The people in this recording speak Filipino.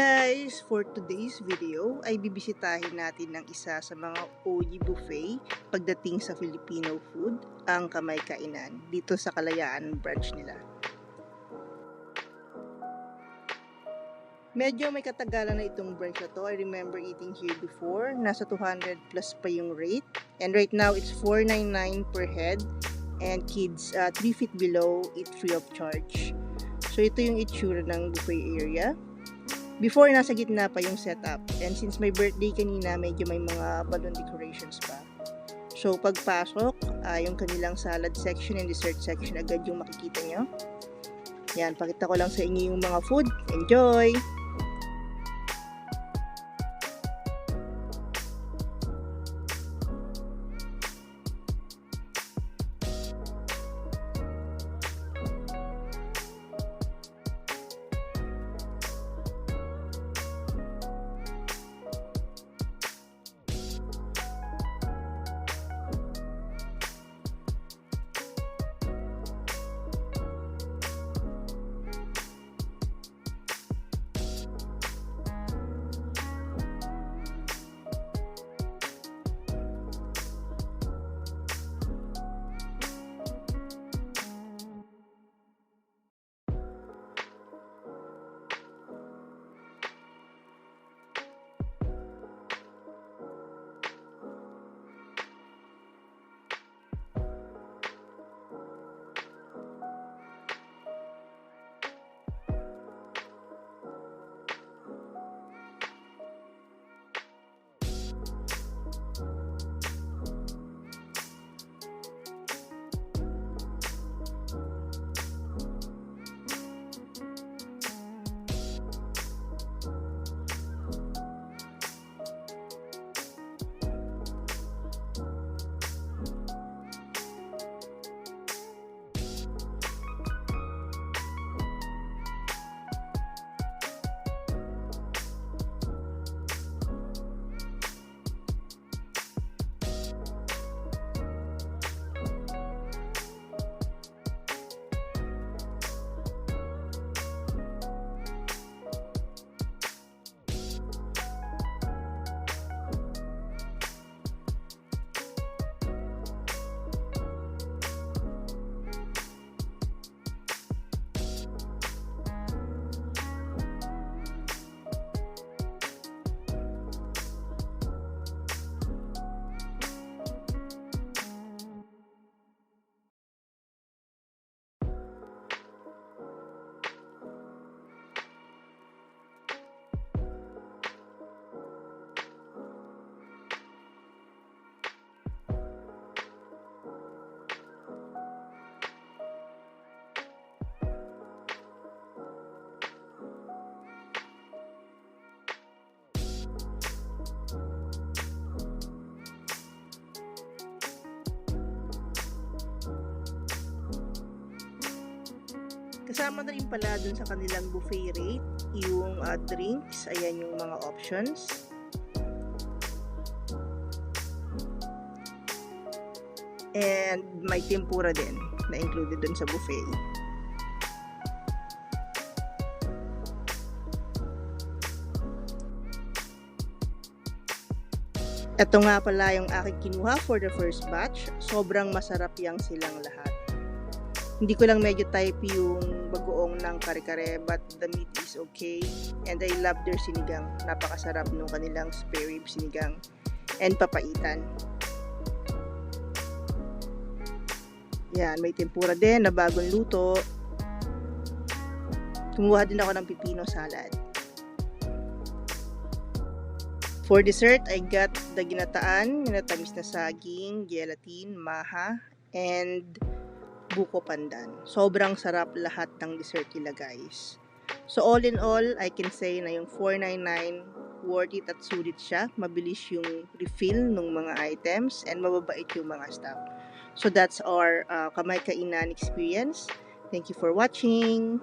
guys! For today's video ay bibisitahin natin ng isa sa mga OG buffet pagdating sa Filipino food, ang Kamay Kainan, dito sa Kalayaan branch nila. Medyo may katagalan na itong branch na to. I remember eating here before. Nasa 200 plus pa yung rate. And right now, it's 499 per head. And kids uh, 3 feet below, eat free of charge. So, ito yung itsura ng buffet area. Before, nasa gitna pa yung setup. And since my birthday kanina, medyo may mga balloon decorations pa. So, pagpasok, uh, yung kanilang salad section and dessert section agad yung makikita nyo. Yan, pakita ko lang sa inyo yung mga food. Enjoy! Kasama na rin pala dun sa kanilang buffet rate, yung uh, drinks, ayan yung mga options. And may tempura din na included dun sa buffet. Ito nga pala yung aking kinuha for the first batch. Sobrang masarap yang silang lahat. Hindi ko lang medyo type yung bagoong ng kare-kare but the meat is okay. And I love their sinigang. Napakasarap nung kanilang spare rib sinigang and papaitan. Yan, may tempura din na bagong luto. Kumuha din ako ng pipino salad. For dessert, I got the ginataan, ginatamis na saging, gelatin, maha, and buko pandan. Sobrang sarap lahat ng dessert nila guys. So all in all, I can say na yung 499 worth it at sulit siya. Mabilis yung refill ng mga items and mababait yung mga staff. So that's our uh, kamay kainan experience. Thank you for watching.